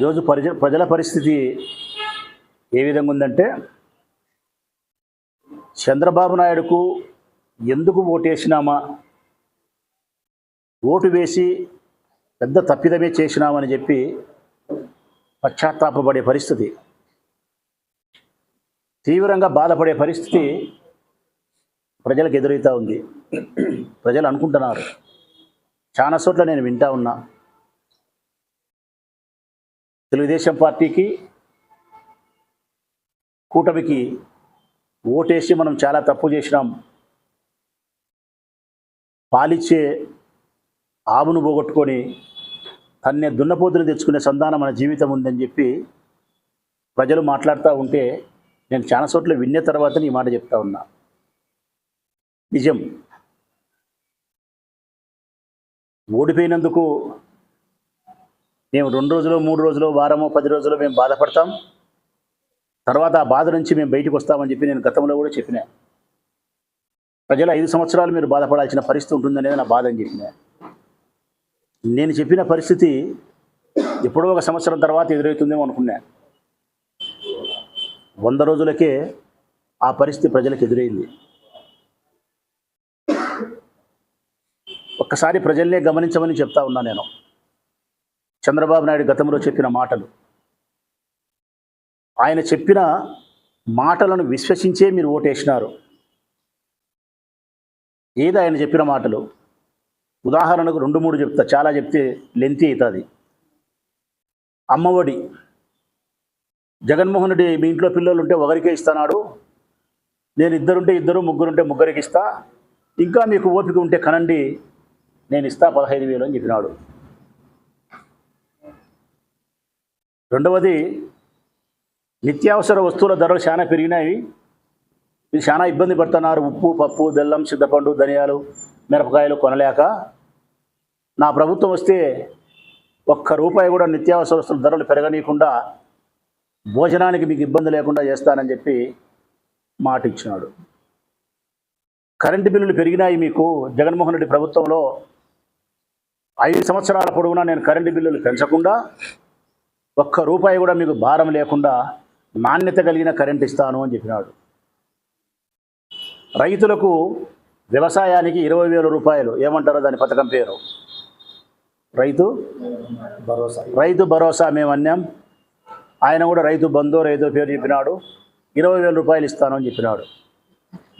ఈరోజు పరిజ ప్రజల పరిస్థితి ఏ విధంగా ఉందంటే చంద్రబాబు నాయుడుకు ఎందుకు ఓటేసినామా? ఓటు వేసి పెద్ద తప్పిదమే చేసినామని చెప్పి పశ్చాత్తాపపడే పరిస్థితి. తీవ్రంగా బాధపడే పరిస్థితి ప్రజలకు ఎదురవుతూ ఉంది. ప్రజలు అనుకుంటున్నారు. చాలా చోట్ల నేను వింటా ఉన్నా. తెలుగుదేశం పార్టీకి కూటమికి ఓటేసి మనం చాలా తప్పు చేసినాం. పాలిచ్చే ఆవును పోగొట్టుకొని తన్నే దున్నపోతుని తెచ్చుకునే సంధానం మన జీవితం ఉందని చెప్పి ప్రజలు మాట్లాడుతూ ఉంటే నేను చాలా చోట్ల విన్న తర్వాత ఈ మాట చెప్తా ఉన్నా. నిజం. ఓడిపోయినందుకు మేము రెండు రోజులు మూడు రోజులు వారము పది రోజులు మేము బాధపడతాం. తర్వాత ఆ బాధ నుంచి మేము బయటకు వస్తామని చెప్పి నేను గతంలో కూడా చెప్పిన. ప్రజలు ఐదు సంవత్సరాలు మీరు బాధపడాల్సిన పరిస్థితి ఉంటుందనేది నా బాధ అని చెప్పిన. నేను చెప్పిన పరిస్థితి ఎప్పుడో ఒక సంవత్సరం తర్వాత ఎదురవుతుందేమో అనుకున్నా. వంద రోజులకే ఆ పరిస్థితి ప్రజలకు ఎదురైంది. ఒక్కసారి ప్రజల్నే గమనించమని చెప్తా ఉన్నా నేను. చంద్రబాబు నాయుడు గతంలో చెప్పిన మాటలు. ఆయన చెప్పిన మాటలను విశ్వసించే మీరు ఓటేసినారు. ఏది ఆయన చెప్పిన మాటలు? ఉదాహరణకు రెండు మూడు చెప్తా చాలా చెప్తే లెంతి అవుతుంది. అమ్మఒడి. జగన్మోహన్ రెడ్డి మీ ఇంట్లో పిల్లలు ఉంటే ఒకరికే ఇస్తున్నాడు నేను ఇద్దరుంటే ఇద్దరు ముగ్గురుంటే ముగ్గురికి ఇస్తా. ఇంకా మీకు ఓపిక ఉంటే కనండి నేను ఇస్తా పదహైదు వేలు అని చెప్పినాడు. రెండవది నిత్యావసర వస్తువుల ధరలు చాలా పెరిగినాయి. ఇది చాలా ఇబ్బంది పడుతున్నారు. ఉప్పు పప్పు బెల్లం సిద్ధపండు ధనియాలు మిరపకాయలు కొనలేక. నా ప్రభుత్వం వస్తే ఒక్క రూపాయి కూడా నిత్యావసర వస్తువుల ధరలు పెరగనీయకుండా భోజనానికి మీకు ఇబ్బంది లేకుండా చేస్తానని చెప్పి మాట ఇచ్చినాడు కరెంటు బిల్లులు పెరిగినాయి మీకు. జగన్మోహన్ రెడ్డి ప్రభుత్వంలో ఐదు సంవత్సరాల పొడవునా నేను కరెంటు బిల్లులు పెంచకుండా ఒక్క రూపాయి కూడా మీకు భారం లేకుండా నాణ్యత కలిగిన కరెంట్ ఇస్తాను అని చెప్పినాడు. రైతులకు వ్యవసాయానికి ఇరవై వేల రూపాయలు ఏమంటారో దాని పథకం పేరు? రైతు భరోసా. రైతు భరోసా మేము అన్నాం. ఆయన కూడా రైతు బంధు రైతు పేరు చెప్పినాడు. ఇరవై వేల రూపాయలు ఇస్తాను అని చెప్పినాడు.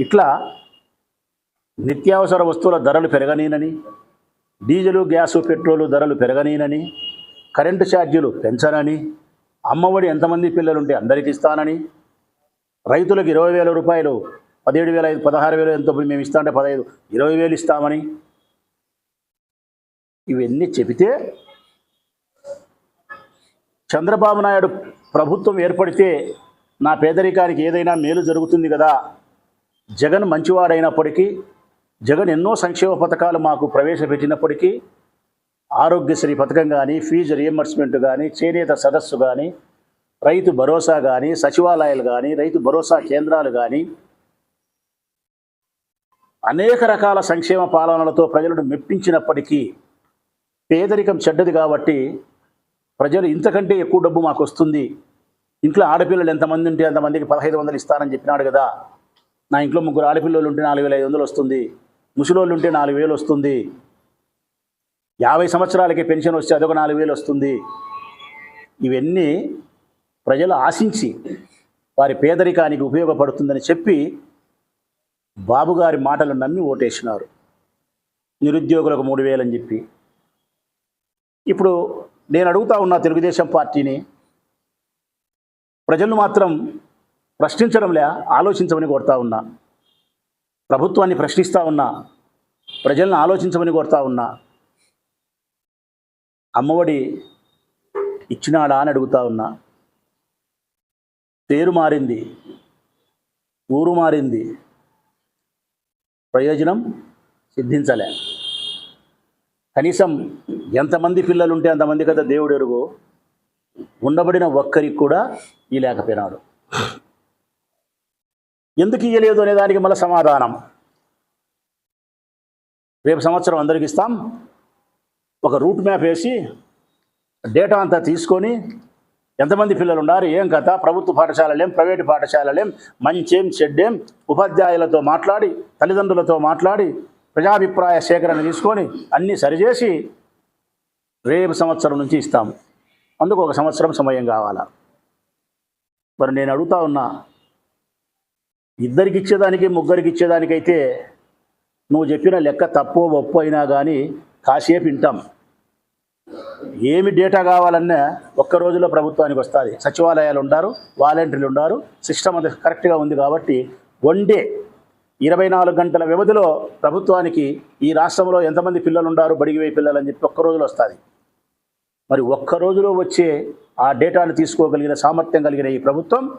ఇట్లా నిత్యావసర వస్తువుల ధరలు పెరగనీనని డీజిలు గ్యాసు పెట్రోలు ధరలు పెరగనీనని కరెంటు ఛార్జీలు పెంచనని అమ్మఒడి ఎంతమంది పిల్లలుంటే అందరికి ఇస్తానని రైతులకు ఇరవై వేల రూపాయలు పదిహేడు వేల ఐదు పదహారు వేలు ఎంతో మేము ఇస్తా అంటే పదహైదు ఇరవై వేలు ఇస్తామని. ఇవన్నీ చెబితే చంద్రబాబు నాయుడు ప్రభుత్వం ఏర్పడితే నా పేదరికానికి ఏదైనా మేలు జరుగుతుంది కదా. జగన్ మంచివాడైనప్పటికీ జగన్ ఎన్నో సంక్షేమ పథకాలు మాకు ప్రవేశపెట్టినప్పటికీ ఆరోగ్యశ్రీ పథకం కానీ ఫీజు రియంబర్స్మెంట్ కానీ చేనేత సదస్సు కానీ రైతు భరోసా కానీ సచివాలయాలు కానీ రైతు భరోసా కేంద్రాలు కానీ అనేక రకాల సంక్షేమ పాలనలతో ప్రజలను మెప్పించినప్పటికీ పేదరికం చెడ్డది కాబట్టి ప్రజలు ఇంతకంటే ఎక్కువ డబ్బు మాకు వస్తుంది. ఇంట్లో ఆడపిల్లలు ఎంతమంది ఉంటే అంతమందికి పదహైదు వందలు ఇస్తానని చెప్పినాడు కదా. నా ఇంట్లో ముగ్గురు ఆడపిల్లలు ఉంటే నాలుగు వేల ఐదు వందలు వస్తుంది. ముసలోళ్ళు ఉంటే నాలుగు వేలు వస్తుంది. యాభై సంవత్సరాలకి పెన్షన్ వస్తే అదొక నాలుగు వేలు వస్తుంది. ఇవన్నీ ప్రజలు ఆశించి వారి పేదరికానికి ఉపయోగపడుతుందని చెప్పి బాబుగారి మాటలు నమ్మి ఓటేసినారు. నిరుద్యోగులకు మూడు వేలని చెప్పి. ఇప్పుడు నేను అడుగుతా ఉన్న తెలుగుదేశం పార్టీని. ప్రజలను మాత్రం ప్రశ్నించడంలే ఆలోచించమని కోరుతా ఉన్నా. ప్రభుత్వాన్ని ప్రశ్నిస్తూ ఉన్నా ప్రజలను ఆలోచించమని కోరుతా ఉన్నా. అమ్మఒడి ఇచ్చినాడా అని అడుగుతా ఉన్నా. పేరు మారింది ఊరు మారింది ప్రయోజనం సిద్ధించలే. కనీసం ఎంతమంది పిల్లలు ఉంటే అంతమంది కదా దేవుడు ఎరుగు. ఉండబడిన ఒక్కరికి కూడా ఈ లేకపోయినాడు. ఎందుకు ఇయ్యలేదు అనే దానికి మళ్ళీ సమాధానం. రేపు సంవత్సరం అందరికి ఇస్తాం. ఒక రూట్ మ్యాప్ వేసి డేటా అంతా తీసుకొని ఎంతమంది పిల్లలు ఉన్నారు ఏం కథ ప్రభుత్వ పాఠశాలలేం ప్రైవేటు పాఠశాలలేం మంచేం చెడ్డేం ఉపాధ్యాయులతో మాట్లాడి తల్లిదండ్రులతో మాట్లాడి ప్రజాభిప్రాయ సేకరణ తీసుకొని అన్నీ సరిచేసి రేపు సంవత్సరం నుంచి ఇస్తాము అందుకు ఒక సంవత్సరం సమయం కావాలా? మరి నేను అడుగుతా ఉన్నా ఇద్దరికి ఇచ్చేదానికి ముగ్గురికి ఇచ్చేదానికైతే నువ్వు చెప్పిన లెక్క తప్పో ఒప్పు అయినా కానీ కాసేపు వింటాం. ఏమి డేటా కావాలన్నా ఒక్క రోజులో ప్రభుత్వానికి వస్తుంది. సచివాలయాలు ఉండారు వాలంటీర్లు ఉండారు సిస్టమ్ అది కరెక్ట్గా ఉంది కాబట్టి వన్ డే ఇరవై నాలుగు గంటల వ్యవధిలో ప్రభుత్వానికి ఈ రాష్ట్రంలో ఎంతమంది పిల్లలు ఉండారు బడికి పిల్లలు అని చెప్పి ఒక్క రోజులో వస్తుంది. మరి ఒక్క రోజులో వచ్చే ఆ డేటాను తీసుకోగలిగిన సామర్థ్యం కలిగిన ఈ ప్రభుత్వం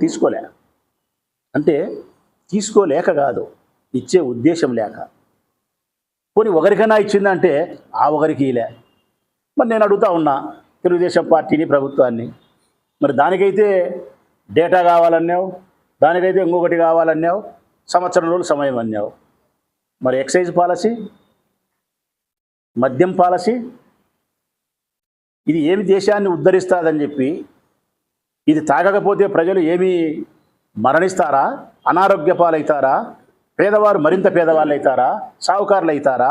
తీసుకోలే. అంటే తీసుకోలేక కాదు ఇచ్చే ఉద్దేశం లేక. పోనీ ఒకరికైనా ఇచ్చిందంటే ఆ ఒకరికి ఇలే. మరి నేను అడుగుతా ఉన్నా తెలుగుదేశం పార్టీని ప్రభుత్వాన్ని. మరి దానికైతే డేటా కావాలన్నావు దానికైతే ఇంకొకటి కావాలన్నావు సంవత్సరం రోజులు సమయం అన్నావు. మరి ఎక్సైజ్ పాలసీ మద్యం పాలసీ ఇది ఏమి దేశాన్ని ఉద్ధరిస్తుందని చెప్పి ఇది తాగకపోతే ప్రజలు ఏమి మరణిస్తారా అనారోగ్య పాలవుతారా పేదవారు మరింత పేదవాళ్ళు అవుతారా సావుకారులు అవుతారా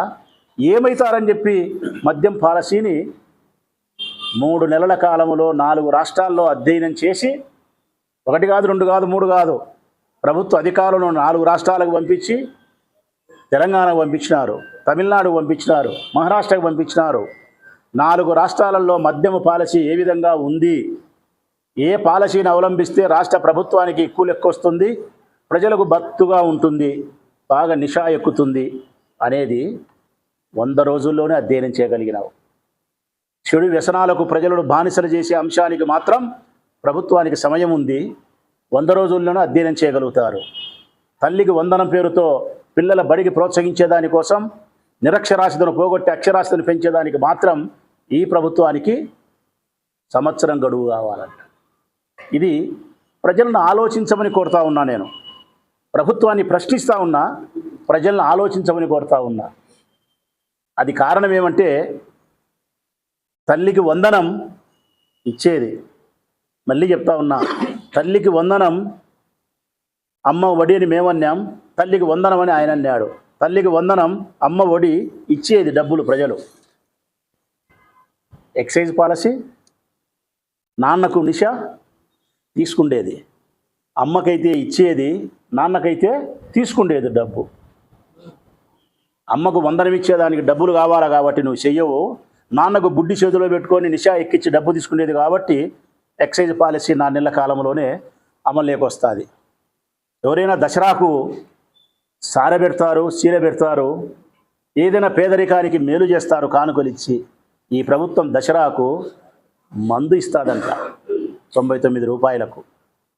ఏమవుతారని చెప్పి మద్యం పాలసీని మూడు నెలల కాలంలో నాలుగు రాష్ట్రాల్లో అధ్యయనం చేసి ఒకటి కాదు రెండు కాదు మూడు కాదు ప్రభుత్వ అధికారులను నాలుగు రాష్ట్రాలకు పంపించి తెలంగాణకు పంపించినారు తమిళనాడుకు పంపించినారు మహారాష్ట్రకు పంపించినారు. నాలుగు రాష్ట్రాలలో మద్యము పాలసీ ఏ విధంగా ఉంది? ఏ పాలసీని అవలంబిస్తే రాష్ట్ర ప్రభుత్వానికి ఎక్కువ లెక్క వస్తుంది ప్రజలకు బత్తుగా ఉంటుంది బాగా నిషా ఎక్కుతుంది అనేది వంద రోజుల్లోనే అధ్యయనం చేయగలిగినావు. చెడు వ్యసనాలకు ప్రజలను బానిసలు చేసే అంశానికి మాత్రం ప్రభుత్వానికి సమయం ఉంది వంద రోజుల్లోనే అధ్యయనం చేయగలుగుతారు. తల్లికి వందనం పేరుతో పిల్లల బడికి ప్రోత్సహించేదాని కోసం నిరక్షరాస్యతను పోగొట్టి అక్షరాస్యతను పెంచేదానికి మాత్రం ఈ ప్రభుత్వానికి సంవత్సరం గడువు కావాలంట. ఇది ప్రజలను ఆలోచించమని కోరుతా ఉన్నా నేను. ప్రభుత్వాన్ని ప్రశ్నిస్తూ ఉన్నా ప్రజలను ఆలోచించమని కోరుతా ఉన్నా. అది కారణం ఏమంటే తల్లికి వందనం ఇచ్చేది. మళ్ళీ చెప్తా ఉన్నా తల్లికి వందనం అమ్మ ఒడి అని మేమన్నాం తల్లికి వందనం అని ఆయన అన్నాడు. తల్లికి వందనం అమ్మ ఒడి ఇచ్చేది డబ్బులు ప్రజలు. ఎక్సైజ్ పాలసీ నాన్నకు నిష తీసుకుండేది. అమ్మకైతే ఇచ్చేది నాన్నకైతే తీసుకుండేది డబ్బు. అమ్మకు వందనం ఇచ్చేదానికి డబ్బులు కావాలా కాబట్టి నువ్వు చెయ్యవు. నాన్నకు బుడ్డి చేతిలో పెట్టుకొని నిషా ఎక్కించి డబ్బు తీసుకునేది కాబట్టి ఎక్సైజ్ పాలసీ నా నెలల కాలంలోనే అమలులోకి వస్తుంది. ఎవరైనా దసరాకు సార పెడతారు చీర పెడతారు ఏదైనా పేదరికానికి మేలు చేస్తారు కానుకలు ఇచ్చి ఈ ప్రభుత్వం దసరాకు మందు ఇస్తాదంట తొంభై తొమ్మిది రూపాయలకు.